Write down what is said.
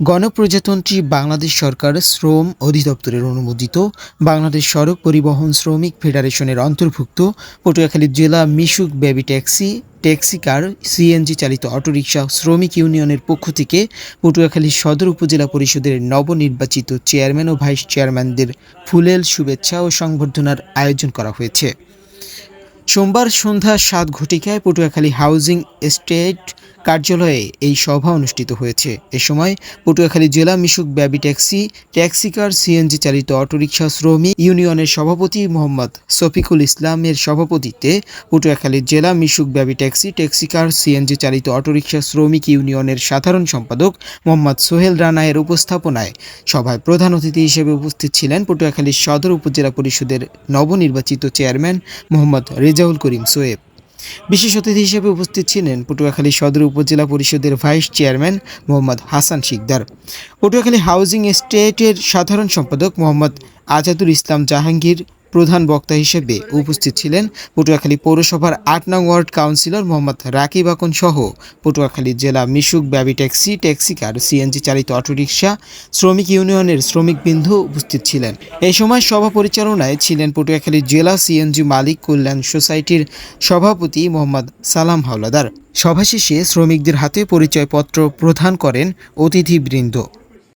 গণপ্রজাতন্ত্রী বাংলাদেশ সরকার শ্রম অধিদপ্তরের অনুমোদিত বাংলাদেশ সড়ক পরিবহন শ্রমিক ফেডারেশনের অন্তর্ভুক্ত পটুয়াখালী জেলা Mishuk baby taxi taxi car, CNG চালিত অটোরিকশা শ্রমিক ইউনিয়নের পক্ষ থেকে পটুয়াখালী সদর উপজেলা পরিষদের নবনির্বাচিত চেয়ারম্যান ও ভাইস চেয়ারম্যানদের ফুলেল শুভেচ্ছা ও সংবর্ধনার আয়োজন করা হয়েছে। সোমবার সন্ধ্যা সাত ঘটিকায় পটুয়াখালী হাউজিং এস্টেট কার্যালয়ে এই সভা অনুষ্ঠিত হয়েছে। এ সময় পটুয়াখালী জেলা Mishuk baby taxi taxi car, CNG চালিত অটোরিকশা শ্রমিক ইউনিয়নের সভাপতি মোহাম্মদ শফিকুল ইসলামের সভাপতিত্বে পটুয়াখালী জেলা Mishuk baby taxi taxi car, CNG চালিত অটোরিকশা শ্রমিক ইউনিয়নের সাধারণ সম্পাদক মোহাম্মদ সোহেল রানায়ের উপস্থাপনায় সভায় প্রধান অতিথি হিসেবে উপস্থিত ছিলেন পটুয়াখালী সদর উপজেলা পরিষদের নবনির্বাচিত চেয়ারম্যান মোহাম্মদ রেজাউল করিম সোয়েব। বিশেষ অতিথি হিসেবে উপস্থিত ছিলেন পটুয়াখালী সদর উপজেলা পরিষদের vice chairman Mohammad Hasan Shikder. Patuakhali housing এস্টেটের সাধারণ সম্পাদক মোহাম্মদ আজাদুল ইসলাম জাহাঙ্গীর প্রধান বক্তা হিসেবে উপস্থিত ছিলেন পটুয়াখালী পৌরসভার আট নং ওয়ার্ড কাউন্সিলর মোহাম্মদ রাকিব আকন সহ পটুয়াখালী জেলা Mishuk baby taxi taxi car, CNG চালিত অটোরিকশা, শ্রমিক ইউনিয়নের শ্রমিকবৃন্দ উপস্থিত ছিলেন। এই সময় সভা পরিচালনায় ছিলেন পটুয়াখালী জেলা সিএনজি মালিক কল্যাণ সোসাইটির সভাপতি মোহাম্মদ সালাম হাওলাদার। সভা শেষে শ্রমিকদের হাতে পরিচয়পত্র প্রদান করেন অতিথিবৃন্দ।